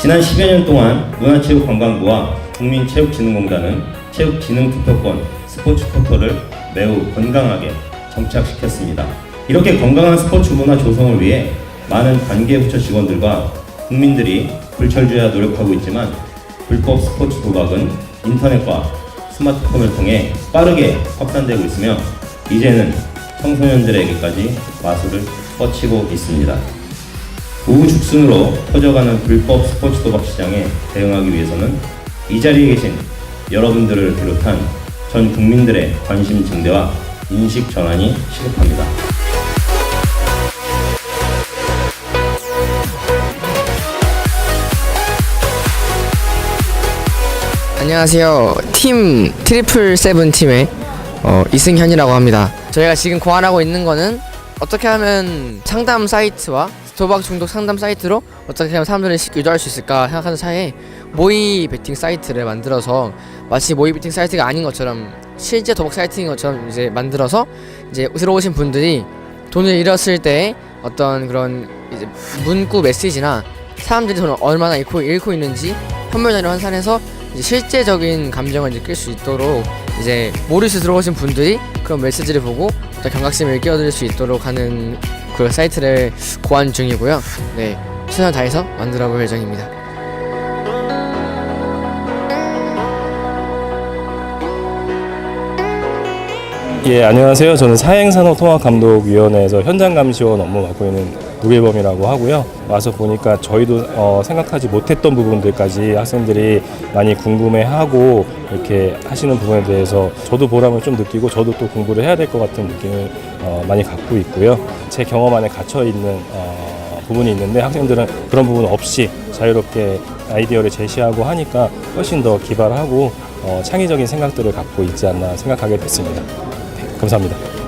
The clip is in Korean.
지난 10여 년 동안 문화체육관광부와 국민체육진흥공단은 체육진흥투표권 스포츠 포털을 매우 건강하게 정착시켰습니다. 이렇게 건강한 스포츠 문화 조성을 위해 많은 관계부처 직원들과 국민들이 불철주야 노력하고 있지만 불법 스포츠 도박은 인터넷과 스마트폰을 통해 빠르게 확산되고 있으며 이제는 청소년들에게까지 마술을 뻗치고 있습니다. 우후죽순으로 퍼져가는 불법 스포츠 도박 시장에 대응하기 위해서는 이 자리에 계신 여러분들을 비롯한 전 국민들의 관심 증대와 인식 전환이 시급합니다. 안녕하세요. 팀 트리플 세븐 팀의 어, 이승현이라고 합니다. 저희가 지금 고안하고 있는 거는 어떻게 하면 상담 사이트와 도박 중독 상담 사이트로 어떻게 하면 사람들을 쉽게 유도할 수 있을까 생각하는 사이에 모의 베팅 사이트를 만들어서 마치 모의 베팅 사이트가 아닌 것처럼 실제 도박 사이트인 것처럼 이제 만들어서 이제 들어오신 분들이 돈을 잃었을 때 어떤 그런 이제 문구 메시지나 사람들이 돈을 얼마나 잃고, 잃고 있는지 현물 단위로 환산해서 실제적인 감정을 느낄 수 있도록 이제 모르시 들어오신 분들이 그런 메시지를 보고 경각심을 끼어들 수 있도록 하는 그 사이트를 고안 중이고요. 네, 최선을 다해서 만들어 볼 예정입니다. 예, 안녕하세요. 저는 사행산업통합감독위원회에서 현장감시원 업무 맡고 있는 노계범이라고 하고요. 와서 보니까 저희도 어, 생각하지 못했던 부분들까지 학생들이 많이 궁금해하고 이렇게 하시는 부분에 대해서 저도 보람을 좀 느끼고 저도 또 공부를 해야 될 것 같은 느낌을 어, 많이 갖고 있고요. 제 경험 안에 갇혀 있는 어, 부분이 있는데 학생들은 그런 부분 없이 자유롭게 아이디어를 제시하고 하니까 훨씬 더 기발하고 어, 창의적인 생각들을 갖고 있지 않나 생각하게 됐습니다. 감사합니다.